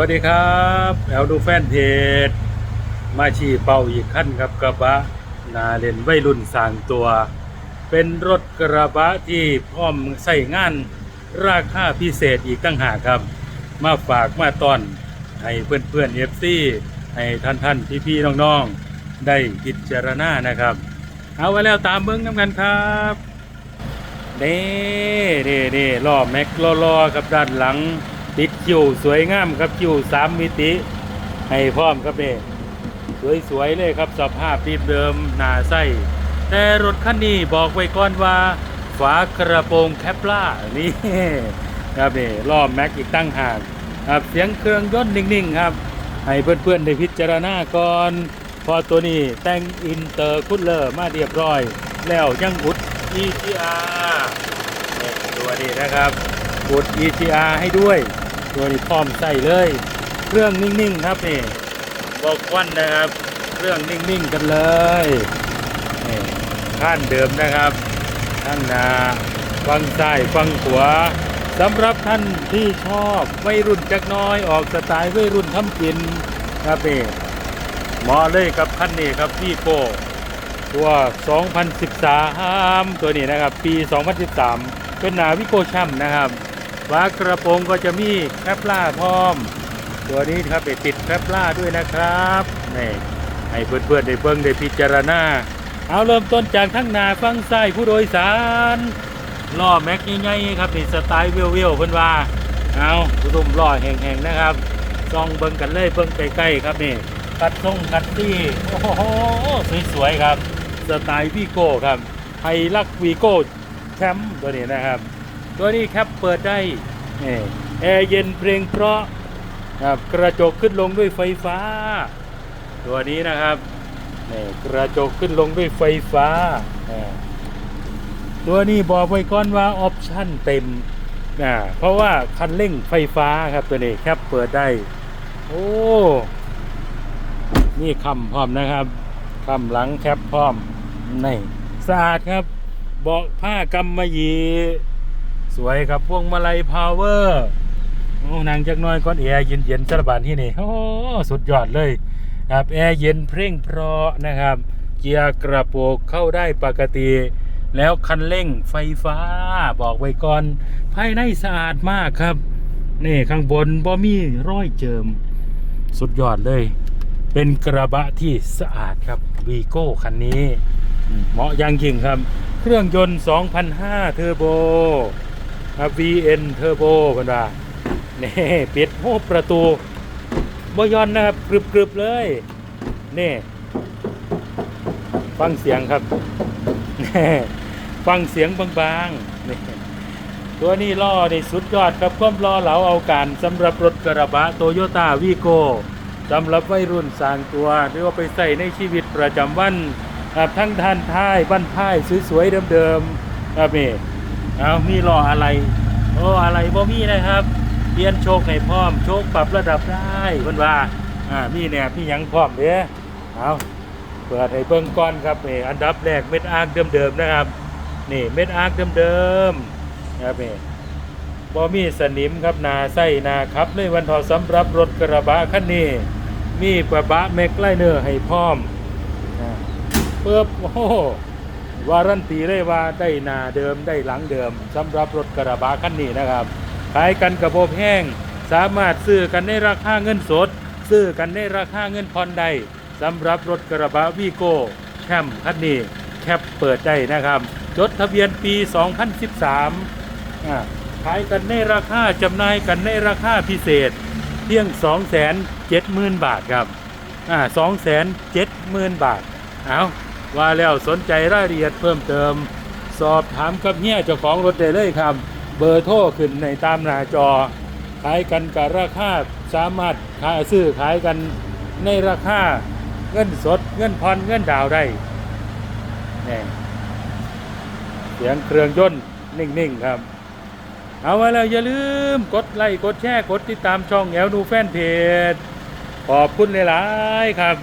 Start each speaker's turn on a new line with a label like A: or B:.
A: วัสดีครับแอลดูแฟนเพจมาชีเป้าอีกขั้นครับกระบะนาเลนวัยรุ่นสางตัว เป็นรถกระบะที่พร้อมใส่งานราคาพิเศษอีกตั้งหากครับ มาฝากมาตอน ให้เพื่อนเพื่อนเอฟซีให้ท่านท่านพี่พี่น้องๆ ได้พิจารณานะครับ เอาไว้แล้วตามเบิ้งน้ำกันครับนี่นี่นี่ล้อแม็กล้อล้อๆครับด้านหลัง ติดคิวสวยงามครับคิวสามมิติ ให้พร้อมครับนี่สวยๆเลยครับสภาพดีเดิมหนาไส้แต่รถคันนี้บอกไว้ก่อนว่าฝากระโปรงแคปล่านี่ครับนี่ล้อแม็กอีกตั้งหากครับเสียงเครื่องยนต์นิ่งๆครับ ให้เพื่อนๆได้พิจารณาก่อน พอตัวนี้แต่งอินเตอร์คุลเลอร์มาเรียบร้อย แล้วยังอุด EGR ตัวนี้นะครับ อุด EGR ให้ด้วย ตัวนี้พร้อมใส่เลย เครื่องนิ่งๆครับนี่บอกควันนะครับ เครื่องนิ่งๆกันเลยนี่ข้านเดิมนะครับข้างนาฟังซ้ายฟังขวาสำหรับท่านที่ชอบวัยรุ่นจักน้อยออกสไตล์วัยรุ่นทำกินครับนี่หมาเลยกับคันนี้ครับพี่โกตัว 2013 ตัวนี้นะครับ ปี 2013 เป็นนาวิโกชัมนะครับ ฝากระโปรงก็จะมีแคปล่าพร้อม ตัวนี้ครับไปติดแคปล่าด้วยนะครับนี่ให้เพื่อนๆได้เบิ่งได้พิจารณาเอาเริ่มต้นจากทั้งนาฟังซ้ผู้โดยสารล้อแม็กง่ายๆครับนี่สไตล์เวียวๆเพิ่อนว่าเอารุ่มล้อแห้งๆนะครับซองเบิ่งกันเลยเบิ่งใกล้ๆครับนี่คัดทรงคัดตี้โอ้โหสวยๆครับสไตล์วีโก้ครับไฮลักวีโก้แชมป์ตัวนี้นะครับ ตัวนี้แคปเปิดได้นี่แอร์เย็นเพลงเพราะครับกระจกขึ้นลงด้วยไฟฟ้า ตัวนี้นะครับนี่กระจกขึ้นลงด้วยไฟฟ้าอ่าตัวนี้บอกไว้ก่อนว่าออปชั่นเต็มอ่าเพราะว่าคันเร่งไฟฟ้าครับตัวนี้แคปเปิดได้ โอ้ นี่คำพร้อมนะครับคำหลังแคปพร้อมนี่สะอาดครับ เบาะผ้ากำมะหยี่ สวยครับพวงมาลัยพาวเวอร์นางจักน้อยก้อนแอร์เย็นเย็นๆสารบานที่นี่โอ้สุดยอดเลยครับแอร์เย็นเพร่งเพราะนะครับ เกียร์กระโปรงเข้าได้ปกติ แล้วคันเร่งไฟฟ้าบอกไว้ก่อน ภายในสะอาดมากครับ นี่ข้างบนบ่มีร้อยเจิม สุดยอดเลย เป็นกระบะที่สะอาดครับวีโก้คันนี้ เหมาะย่างยิ่งครับ เครื่องยนต์ 2,005 เทอร์โบ ครับ VN เทอร์โบกันว่านี่ปิดโอ้ประตูบยอนนะครับกรึบๆเลย นี่ ฟังเสียงครับนี่ฟังเสียงบางๆนี่ตัวนี้ล้อในสุดยอดครับความล้อเหลาเอาการสำหรับรถกระบะโตโยต้าวีโก้สำหรับวัยรุ่นสร้างตัวหรือว่าไปใส่ในชีวิตประจำวันทั้งท่านท้ายบ้านท้ายสวยๆเดิมๆครับนี่ เอามีล้ออะไร โอ้อะไรบ่มีนะครับเปลี่ยนโชคให้พร้อม โชคปรับระดับได้เพิ่นว่าอ่ามีแหนบมีหยังพร้อมเด้อเอาเปิดให้เบิ่งก่อนครับนี่อันดับแรกเม็ดอาร์คเดิมๆนะครับนี่เม็ดอาร์คเดิมๆนะครับนี่บ่มีสนิมครับนาไส้นาครับเลยวันทอสำหรับรถกระบะคันนี้มีกระบะแม็กไลเนอร์ให้พร้อมอ่าเปิบโอ้ วารันตีเลยว่าได้นาเดิมได้หลังเดิมสำหรับรถกระบะคันนี้นะครับขายกันกระโบแห้ง สามารถซื้อกันในราคาเงินสด ซื้อกันในราคาเงินผ่อนได้สำหรับรถกระบะวีโก้แคมคันนี้แคปเปิดได้นะครับ จดทะเบียนปี 2013อ่าขายกันในราคาจำหน่ายกันในราคาพิเศษ เพียง 270,000 บาทครับอ่า270,000 บาท เอา ว่าแล้วสนใจรายละเอียดเพิ่มเติม สอบถามกับเฮียเจ้าของรถได้เลยครับ เบอร์โทรขึ้นในตามหน้าจอ ขายกันกับราคาสามารถขายซื้อขายกันในราคาเงินสดเงินผ่อนเงินดาวได้นี่เสียงเครื่องยนต์นิ่งๆครับ เอาไว้แล้วอย่าลืมกดไลค์กดแชร์กดติดตามช่องแอลนูแฟนเพจขอบคุณหลายๆครับ